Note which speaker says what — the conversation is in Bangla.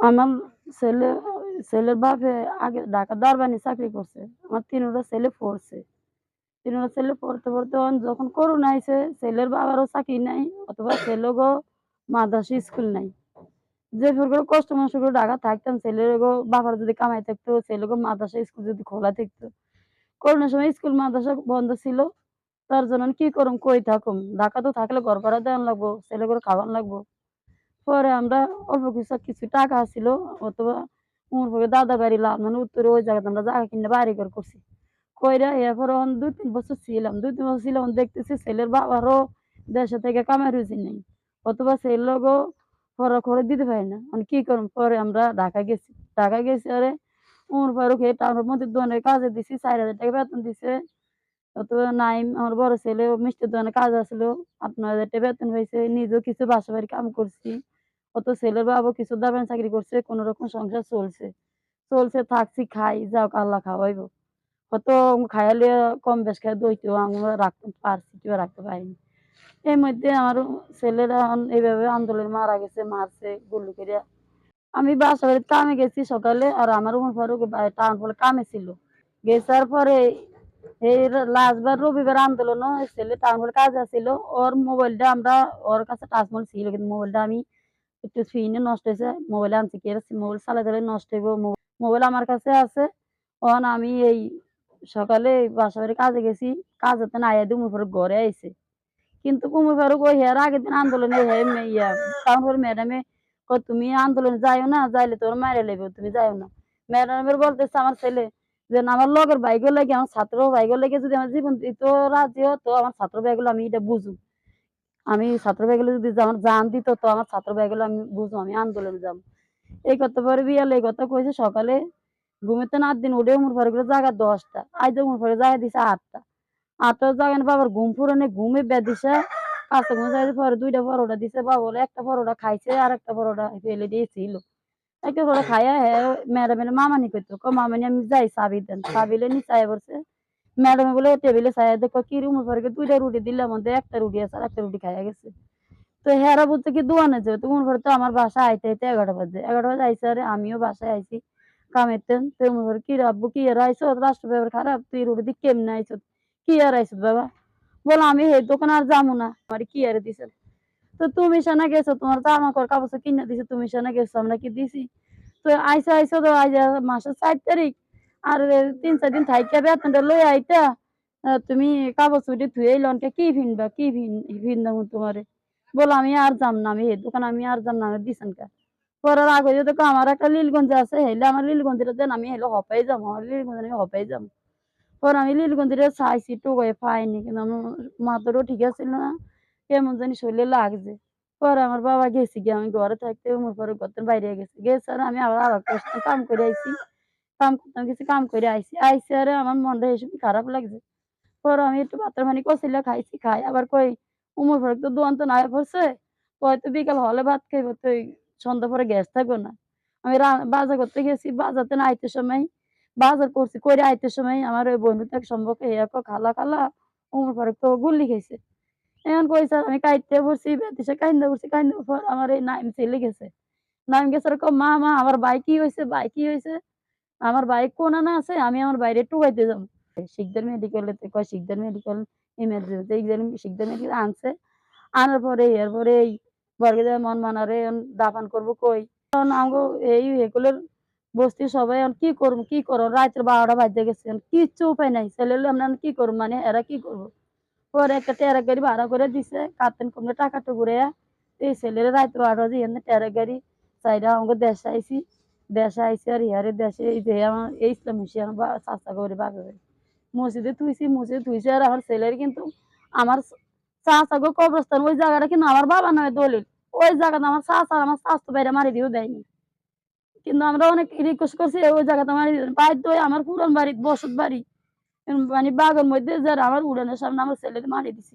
Speaker 1: আমার ছেলে, ছেলের বাপে আগে ঢাকা দারবানি চাকরি করছে। আমার তিনোটা ছেলে পড়ছে। তিনোটা ছেলে পড়তে পড়তে যখন করোনা আইছে, ছেলের বাবারও চাকরি নাই, অথবা ছেলেগো মাদ্রাসা স্কুল নাই। যে করে কষ্ট মষ্ট করে ঢাকা থাকতাম, ছেলের গো বাবার যদি কামাই থাকতো ছেলেগো মাদ্রাসা স্কুল যদি খোলা থাকতো। করোনার সময় স্কুল মাদ্রাসা বন্ধ ছিল। তার জন্য কি করুম, কই থাকুম? ঢাকা তো থাকলে ঘর ভাড়া দেওয়ান লাগবো ছেলে করে খাওয়ান লাগবো। পরে আমরা অল্প কিছু কিছু টাকা ছিল অথবা উমর পরে দাদা বাড়ি লাভ মানে উত্তরে ওই জায়গাতে আমরা জায়গা কিনে বাড়ি ঘর করছি। কইরা এরপরে অন দুই তিন বছর ছিলাম, দুই তিন বছর ছিলাম, দেখতেছি ছেলের বাবারও দেশে থেকে কামাই রুচি নেই, অথবা ছেলের লোকও পরে করে দিতে পারি না। মানে কি করুম পরে আমরা ঢাকা গেছি। ঢাকা গেছি আরে উমর ফারুক এই টাউনের মধ্যে দোকানের কাজে দিছি, চার হাজার টাকা বেতন দিছে আমার বড় ছেলে মিষ্টির দোকানে কাজ বেতন নিজেও কিছু কাম করছি, অত ছেলের কিছু চাকরি করছে, কোন রকম সংসার চলছে। চলছে, থাকছি, খাই, যাও, আল্লাহ খাওয়াইব। কত খাইলে কম বেশ খাই দইতেও আমরা রাখতে পারছি কেউ রাখতে পারিনি। এর মধ্যে আমার ছেলেরা এইভাবে আন্দোলন মারা গেছে, মারছে গুলি করে আমি বাসা বাড়িতে কামে গেছি সকালে, আর আমার উমর ফারুক টাউন বলে কামে ছিল। গেছার পরে এই লাস্টবার রবিবার আন্দোলন ছেলে টাউন হলে কাজ আছিল। ওর মোবাইলটা আমরা ওর কাছে টাচ মোবাইল ছিল, কিন্তু মোবাইলটা আমি একটু স্ক্রিনে নষ্ট হয়েছে। মোবাইল আনছি কি মোবাইল চালা চালাই নষ্ট হইব। মোবাইল আমার কাছে আছে। তখন আমি এই সকালে বাসা বাড়ি কাজে গেছি। কাজেতে না আইয়া দুমুর পরে ঘরে আইছে। কিন্তু কুমুর ফারুক ওই হেয়ার? আগের দিন আন্দোলনে ইয়া টাউন হল ম্যাডামে তুমি আন্দোলনে যাইও না, যাইলে তোর মারে লেবে তুমি যাইও না। ম্যাডামের বলতেছে, আমার ছেলে যে আমার লগের বাইকের লাগে, আমার ছাত্র বাইকের লাগে, যদি আমার জীবন দিত রাজি হতো, আমার ছাত্র বাইগুলো আমি এটা বুঝুম। আমি ছাত্র বাইগুলো যদি আমার জান দিত, তো আমার ছাত্র বাইগুলো আমি বুঝব আমি আন্দোলনে যাব এই কথা পরে বিয়ালে, এই কথা কইছে সকালে ঘুমেতে না দিন, উঠে উমর ফারুক জায়গা দশটা আজ উমর ফারুক জায়গা দিছে আটটা। আটটার জায়গা বাবার ঘুম ফুরানে, ঘুমে বেদিছে কাছে ঘুমে পরে দুইটা পরোটা দিছে, বাবা একটা পরোটা খাইছে আর একটা পরোটা ফেলে দিয়েছিল। একটা পরোটা খাইয়া হ্যাঁ ম্যাডামের মামানি করতো ক মামানি আমি যাই চাবি দেন চাবিলে নি চাই পড়ছে ম্যাডামে বলে টেবিলে চাই দেখো কি রুমে পরে দুইটা রুটি দিলাম মধ্যে একটা রুটি আছে আর একটা রুটি খাইয়া গেছে তো হেরা বলতে কি দোয়ানে যাবে তো মনে তো আমার বাসা আইতে আইতে এগারোটা বাজে এগারোটা বাজে আইসে আরে আমিও বাসায় আইছি কামেতেন তো মনে করে কি রাব্বু কি আর আইসো রাষ্ট্র ব্যবহার খারাপ তুই রুটি দিক কেমনে আইসো কি আর আইসো বাবা বলো আমি এই দোকান আর যাব না আমার কি আর দিছে তো তুমি সেনা গেছো, তোমার জামা কাপড় কাপড় কিনে দিছে, তুমি সেনা গেছো, আমরা কি দিছি? তো আইসো আইসো তো আজ মাসের চার তারিখ, আর তিন চার দিন থাইকে বেতনটা লই আইতা। তুমি কাগজ ছুটি ধুয়ে লনকে কি ভিনবা, কি ভিন ভিনদাম তোমারে? বলো, আমি আর যাম না, আমি দোকান, আমি আর যাম না আমি দিছেন কা? পরের আগে যদি আমার একটা লীলগঞ্জ আছে হেলে আমার লীলগঞ্জের দেন, আমি হেলে হপাই যাব আমার লীলগঞ্জ আমি হপাই যাব পরে আমি লীলগঞ্জের চাইছি, টুকাই পাইনি, কিন্তু আমার মাথাটাও ঠিক আছিল না। কেমন জানি শরীরে লাগছে। পরে আমার বাবা গেছি গিয়ে আমি ঘরে থাকতে আমার পরে ঘরের বাইরে গেছি। গেছে আর আমি আবার আর কাম করে আইছি। কাম করতাম কিছু কাম করে আইছি। আইসি আরে আমার মনটা সময় খারাপ লাগছে। পরে আমি একটু ভাতের পানি কষিলে খাইছি, খাই। আবার কই, উমর পরে তো দোয়ান তো নাই পড়ছে হয়তো বিকাল হলে ভাত খাইব তো সন্ধ্যা পরে গ্যাস থাকব না? আমি বাজার করতে গেছি। বাজারতে না আইতে সময়, বাজার করছি করে আইতে সময় আমার ওই বন্ধু থেকে সম্পর্কে এক খালা খালা, উমর পরে তো গুল্লি খাইছে। এখন কইছে, আমি কাইতে পড়ছি বেতিসে কাইন্দা পড়ছি কাইন্দা পর আমার এই নাইম ছেলে গেছে। নাইম গেছে আর মা মা, আমার বাইক কি হয়েছে বাইক কি হয়েছে আমার বাইক কোন আনা আছে, আমি আমার বাইরে টুকাইতে যাব। শিকদার মেডিকেলে কয় Sikdar medical emergency Sikdar medical আনছে। আনার পরে, এরপরে এই বর্গে মন মানারে দাফান করব কই? কারণ আমগো এই এগুলোর বস্তি সবাই কি করব কি করব? রাত্রে বারোটা বাজতে গেছে কিচ্ছু উপায় নাই। ছেলে আমরা কি করব? মানে এরা কি করব? পরে একটা টেরা গাড়ি ভাড়া করে দিছে কাতেন কমলে টাকাটা ঘুরে। এই ছেলের রাত্রে বারোটা দিয়ে টেরা গাড়ি চাইরা আমাকে দেশে আইসি দেশে আইসি আর ইয়ারে দেশে, এই যে আমার, এই ইসলাম হুসিয়ান বা, চাষা করে বাপে বাড়ি মসজিদে তুইছি মসজিদে তুইছি আর আমার ছেলের কিন্তু আমার চাষা গো কবরস্থান, ওই জায়গাটা কিন্তু আমার বাবা নয় দলিল। ওই জায়গাটা আমার চাষা আমার স্বাস্থ্য বাইরে মারি দিয়েও দেয়নি। কিন্তু আমরা অনেক রিকোয়েস্ট করছি, ওই জায়গাটা মারি দিবেন বাধ্য হয়ে আমার পুরান বাড়ি, বসত বাড়ি। মানে বাগের মধ্যে যারা আমার উড়ানের সামনে আমার ছেলেকে মারি দিছি।